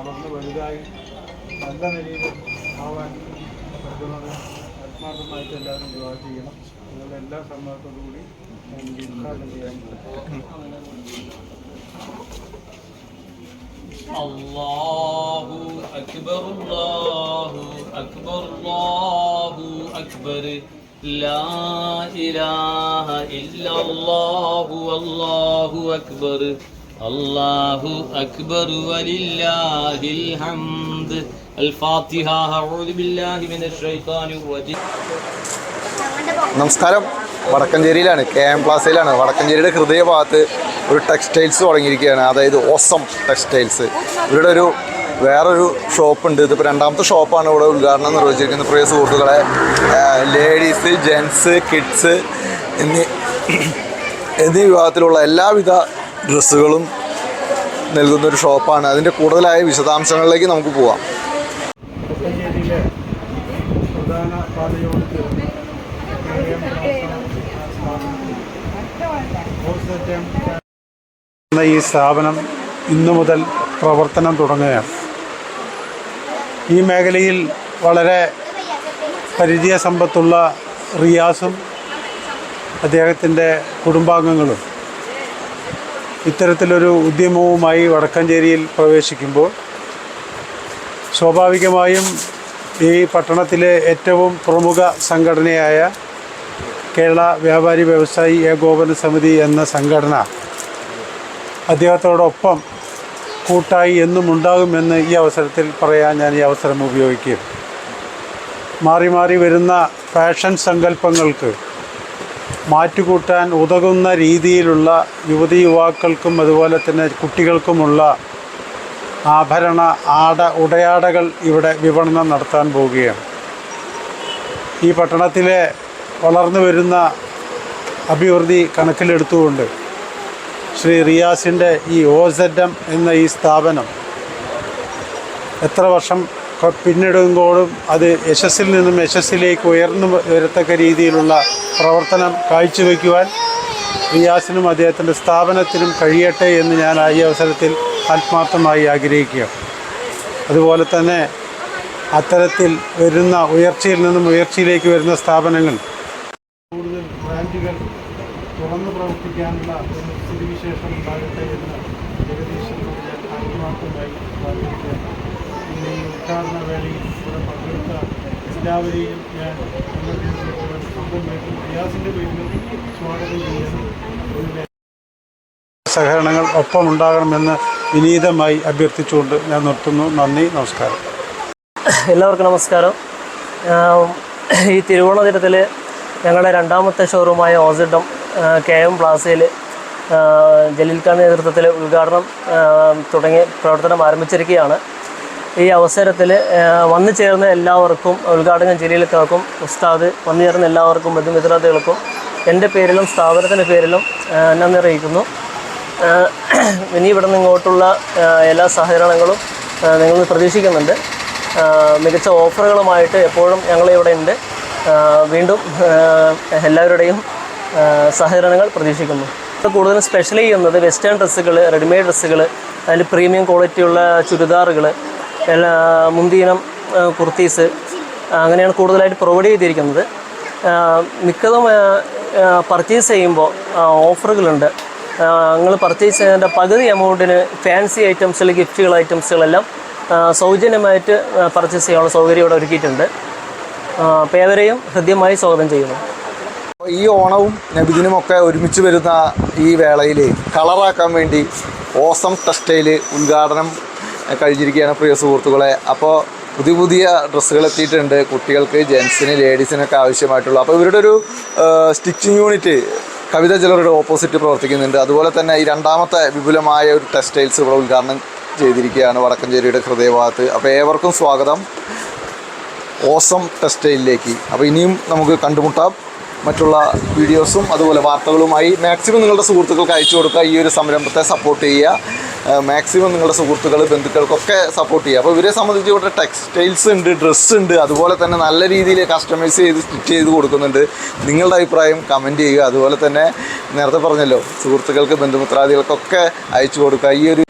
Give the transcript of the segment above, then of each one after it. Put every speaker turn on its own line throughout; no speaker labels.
വളർന്ന് വലുതായി നല്ല നിലയിൽ ആവാൻ പറ്റുന്നത് ആത്മാർത്ഥമായിട്ട് എല്ലാവരും ദുവാ ചെയ്യണം നിങ്ങളുടെ എല്ലാ സമ്മതത്തോടു കൂടി ഞാൻ ഇത് ഉദ്ഘാടനം ചെയ്യാൻ പോകുന്നു
الله أكبر الله أكبر الله أكبر لا إله إلا الله والله أكبر الله أكبر ولله الحمد الفاتحة أعوذ بالله من الشيطان الرجيم
നമസ്കാരം വടക്കഞ്ചേരിയിലാണ് കെ എം പ്ലാസയിലാണ് വടക്കഞ്ചേരിയുടെ ഹൃദയഭാഗത്ത് ഒരു ടെക്സ്റ്റൈൽസ് തുടങ്ങിയിരിക്കുകയാണ് അതായത് ഓസം ടെക്സ്റ്റൈൽസ് ഇവരുടെ ഒരു വേറൊരു ഷോപ്പുണ്ട് ഇതിപ്പോൾ രണ്ടാമത്തെ ഷോപ്പാണ് ഇവിടെ ഉദ്ഘാടനം നിർവഹിച്ചിരിക്കുന്നത് പ്രിയ സുഹൃത്തുക്കളെ ലേഡീസ് ജെൻസ് കിഡ്സ് എന്നീ എന്നീ വിഭാഗത്തിലുള്ള എല്ലാവിധ ഡ്രസ്സുകളും നൽകുന്ന ഒരു ഷോപ്പാണ്. അതിന്റെ കൂടുതലായ വിശദാംശങ്ങളിലേക്ക് നമുക്ക് പോവാം.
പ്രധാന ഈ സ്ഥാപനം ഇന്നു മുതൽ പ്രവർത്തനം തുടങ്ങുകയാണ്. ഈ മേഖലയിൽ വളരെ പരിചയ സമ്പത്തുള്ള റിയാസും അദ്ദേഹത്തിന്റെ കുടുംബാംഗങ്ങളും ഇത്തരത്തിലൊരു ഉദ്യമവുമായി വടക്കഞ്ചേരിയിൽ പ്രവേശിക്കുമ്പോൾ സ്വാഭാവികമായും ഈ പട്ടണത്തിലെ ഏറ്റവും പ്രമുഖ സംഘടനയായ കേരള വ്യാപാരി വ്യവസായി ഏകോപന സമിതി എന്ന സംഘടന അദ്ദേഹത്തോടൊപ്പം കൂട്ടായി എന്നും ഉണ്ടാകുമെന്ന് ഈ അവസരത്തിൽ പറയാൻ ഞാൻ ഈ അവസരം ഉപയോഗിക്കും മാറി മാറി വരുന്ന ഫാഷൻ സങ്കല്പങ്ങൾക്ക് മാറ്റുകൂട്ടാൻ ഉതകുന്ന രീതിയിലുള്ള യുവതി യുവാക്കൾക്കും അതുപോലെ തന്നെ കുട്ടികൾക്കുമുള്ള ആഭരണ ആട ഉടയാടകൾ ഇവിടെ വിപണനം നടത്താൻ പോവുകയാണ്. ഈ പട്ടണത്തിലെ വളർന്നു വരുന്ന അഭിവൃദ്ധി കണക്കിലെടുത്തുകൊണ്ട് ശ്രീ റിയാസിന്റെ ഈ ഓസെഡം എന്ന ഈ സ്ഥാപനം എത്ര വർഷം പിന്നിടുമ്പോഴും അത് യശസ്സിൽ നിന്നും യശസ്സിലേക്ക് ഉയർന്നു വരത്തക്ക രീതിയിലുള്ള പ്രവർത്തനം കാഴ്ചവെക്കുവാൻ റിയാസിനും അദ്ദേഹത്തിന്റെ സ്ഥാപനത്തിനും കഴിയട്ടെ എന്ന് ഞാൻ ഈ അവസരത്തിൽ ആത്മാർത്ഥമായി ആഗ്രഹിക്കുകയാണ്. അതുപോലെ തന്നെ അത്തരത്തിൽ വരുന്ന ഉയർച്ചയിൽ നിന്നും ഉയർച്ചയിലേക്ക് വരുന്ന സ്ഥാപനങ്ങൾ കൂടുതൽ ബ്രാൻഡുകൾ തുറന്ന് പ്രവർത്തിക്കാനുള്ള ഒരു സ്ഥിതിവിശേഷം ഉണ്ടാകട്ടെ എന്ന് ജഗദീശനോട് ഞാൻ ആത്മാർത്ഥമായി ഇന്ന് ഉദ്ഘാടന വേളയിൽ ഇവിടെ പങ്കെടുത്ത എല്ലാവരെയും ഞാൻ സ്വന്തം പേരിൽ സ്വാഗതം ചെയ്യുന്നു. സഹകരണങ്ങൾ ഒപ്പം ഉണ്ടാകണമെന്ന് വിനീതമായി അഭ്യർത്ഥിച്ചുകൊണ്ട് ഞാൻ നിർത്തുന്നു. നന്ദി നമസ്കാരം.
എല്ലാവർക്കും നമസ്കാരം. ഈ തിരുവോണ ദിനത്തിൽ ഞങ്ങളുടെ രണ്ടാമത്തെ ഷോറൂമായ ഓസിഡം കെ എം പ്ലാസയിൽ ജലീൽ ഖാൻ നേതൃത്വത്തിൽ ഉദ്ഘാടനം തുടങ്ങി പ്രവർത്തനം ആരംഭിച്ചിരിക്കുകയാണ്. ഈ അവസരത്തിൽ വന്നു ചേർന്ന എല്ലാവർക്കും ഉദ്ഘാടകൻ ജലീൽക്കാർക്കും ഉസ്താദ് വന്നു ചേർന്ന എല്ലാവർക്കും ബന്ധുമിത്രാദികൾക്കും എന്റെ പേരിലും സ്ഥാപനത്തിന്റെ പേരിലും നന്ദി അറിയിക്കുന്നു. ഇനി ഇവിടെ നിന്ന് ഇങ്ങോട്ടുള്ള എല്ലാ സഹകരണങ്ങളും നിങ്ങൾ പ്രതീക്ഷിക്കുന്നുണ്ട്. മികച്ച ഓഫറുകളുമായിട്ട് എപ്പോഴും ഞങ്ങളിവിടെ ഉണ്ട്. വീണ്ടും എല്ലാവരുടെയും സഹകരണങ്ങൾ പ്രതീക്ഷിക്കുന്നു. കൂടുതൽ സ്പെഷ്യൽ ചെയ്യുന്നത് വെസ്റ്റേൺ ഡ്രസ്സുകൾ റെഡിമെയ്ഡ് ഡ്രസ്സുകൾ അതിൽ പ്രീമിയം ക്വാളിറ്റിയുള്ള ചുരിദാറുകൾ എല്ലാ മുന്തിയിനം കുർത്തീസ് അങ്ങനെയാണ് കൂടുതലായിട്ട് പ്രൊവൈഡ് ചെയ്തിരിക്കുന്നത്. മിക്കതും പർച്ചേസ് ചെയ്യുമ്പോൾ ഓഫറുകളുണ്ട് നിങ്ങൾ പർച്ചേസ് ചെയ്യുന്നതിന്റെ പകുതി എമൗണ്ടിന് ഫാൻസി ഐറ്റംസിൽ ഗിഫ്റ്റുകൾ ഐറ്റംസുകളെല്ലാം സൗജന്യമായിട്ട് പർച്ചേസ് ചെയ്യാനുള്ള സൗകര്യം ഇവിടെ ഒരുക്കിയിട്ടുണ്ട്. അപ്പോൾ ഏവരെയും ഹൃദ്യമായി സ്വാഗതം ചെയ്യുന്നു.
ഈ ഓണവും നബിദിനും ഒക്കെ ഒരുമിച്ച് വരുന്ന ഈ വേളയിൽ കളറാക്കാൻ വേണ്ടി ഓസം ടെക്സ്റ്റൈൽ ഉദ്ഘാടനം കഴിഞ്ഞിരിക്കുകയാണ് പ്രിയ സുഹൃത്തുക്കളെ. അപ്പോൾ പുതിയ പുതിയ ഡ്രസ്സുകൾ എത്തിയിട്ടുണ്ട്. കുട്ടികൾക്ക് ജെൻസിന് ലേഡീസിനൊക്കെ ആവശ്യമായിട്ടുള്ള. അപ്പോൾ ഇവരുടെ ഒരു സ്റ്റിച്ചിങ് യൂണിറ്റ് കവിത ജ്വല്ലറിയുടെ ഓപ്പോസിറ്റ് പ്രവർത്തിക്കുന്നുണ്ട്. അതുപോലെ തന്നെ ഈ രണ്ടാമത്തെ വിപുലമായ ഒരു ടെക്സ്റ്റൈൽസ് ഇവിടെ ഉദ്ഘാടനം ചെയ്തിരിക്കുകയാണ് വടക്കഞ്ചേരിയുടെ ഹൃദയഭാഗത്ത്. അപ്പോൾ ഏവർക്കും സ്വാഗതം. ഓസം ടെക്സ്റ്റൈലിലേക്ക് അപ്പോൾ ഇനിയും നമുക്ക് കണ്ടുമുട്ടാം. മറ്റുള്ള വീഡിയോസും അതുപോലെ വാർത്തകളുമായി മാക്സിമം നിങ്ങളുടെ സുഹൃത്തുക്കൾക്ക് അയച്ചു കൊടുക്കുക. ഈ ഒരു സംരംഭത്തെ സപ്പോർട്ട് ചെയ്യുക. മാക്സിമം നിങ്ങളുടെ സുഹൃത്തുക്കൾ ബന്ധുക്കൾക്കൊക്കെ സപ്പോർട്ട് ചെയ്യുക. അപ്പോൾ ഇവരെ സംബന്ധിച്ച് ഇവിടെ ടെക്സ്റ്റൈൽസ് ഉണ്ട് ഡ്രസ്സ് ഉണ്ട് അതുപോലെ തന്നെ നല്ല രീതിയിൽ കസ്റ്റമൈസ് ചെയ്ത് സ്റ്റിച്ച് ചെയ്ത് കൊടുക്കുന്നുണ്ട്. നിങ്ങളുടെ അഭിപ്രായം കമന്റ് ചെയ്യുക. അതുപോലെ തന്നെ നേരത്തെ പറഞ്ഞല്ലോ സുഹൃത്തുക്കൾക്ക് ബന്ധുമിത്രാദികൾക്കൊക്കെ അയച്ചു കൊടുക്കുക. ഈ ഒരു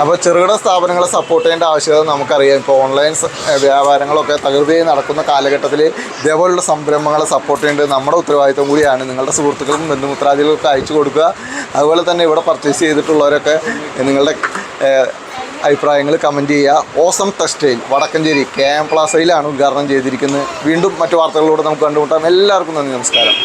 അപ്പോൾ ചെറുകിട സ്ഥാപനങ്ങളെ സപ്പോർട്ട് ചെയ്യേണ്ട ആവശ്യകത നമുക്കറിയാം. ഇപ്പോൾ ഓൺലൈൻ വ്യാപാരങ്ങളൊക്കെ തകൃതിയായി നടക്കുന്ന കാലഘട്ടത്തിൽ ഇതേപോലുള്ള സംരംഭങ്ങളെ സപ്പോർട്ട് ചെയ്യേണ്ടത് നമ്മുടെ ഉത്തരവാദിത്വം കൂടിയാണ്. നിങ്ങളുടെ സുഹൃത്തുക്കൾക്കും ബന്ധുമിത്രാദികൾക്കും അയച്ചു കൊടുക്കുക. അതുപോലെ തന്നെ ഇവിടെ പർച്ചേസ് ചെയ്തിട്ടുള്ളവരൊക്കെ നിങ്ങളുടെ അഭിപ്രായങ്ങൾ കമന്റ് ചെയ്യുക. Awesome textile Vadakkencherry K M പ്ലാസയിലാണ് ഉദ്ഘാടനം ചെയ്തിരിക്കുന്നത്. വീണ്ടും മറ്റു വാർത്തകളിലൂടെ നമുക്ക് കണ്ടുമുട്ടാം. എല്ലാവർക്കും നന്ദി നമസ്കാരം.